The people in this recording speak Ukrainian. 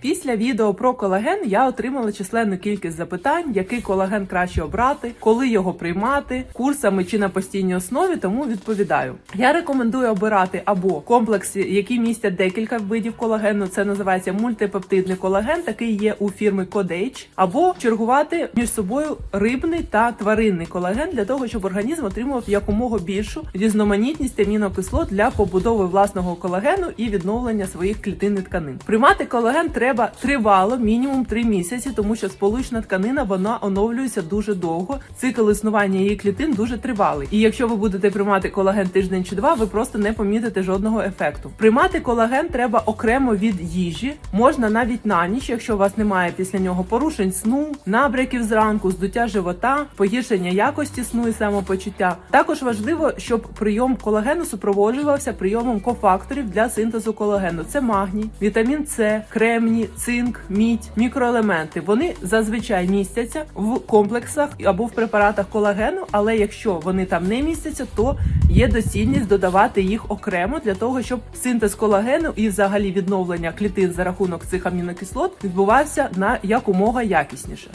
Після відео про колаген я отримала численну кількість запитань, який колаген краще обрати, коли його приймати, курсами чи на постійній основі. Тому відповідаю. Я рекомендую обирати або комплекси, які містять декілька видів колагену. Це називається мультипептидний колаген. Такий є у фірми Codage, або чергувати між собою рибний та тваринний колаген для того, щоб організм отримував якомога більшу різноманітність амінокислот для побудови власного колагену і відновлення своїх клітин і тканин. Приймати колаген треба тривало, мінімум 3 місяці, тому що сполучна тканина вона оновлюється дуже довго. Цикл існування її клітин дуже тривалий. І якщо ви будете приймати колаген тиждень чи два, ви просто не помітите жодного ефекту. Приймати колаген треба окремо від їжі, можна навіть на ніч, якщо у вас немає після нього порушень сну, набряків зранку, здуття живота, погіршення якості сну і самопочуття. Також важливо, щоб прийом колагену супроводжувався прийомом кофакторів для синтезу колагену. Це магній, вітамін С, кремній, цинк, мідь, мікроелементи. Вони зазвичай містяться в комплексах або в препаратах колагену, але якщо вони там не містяться, то є доцільність додавати їх окремо для того, щоб синтез колагену і взагалі відновлення клітин за рахунок цих амінокислот відбувався на якомога якісніше.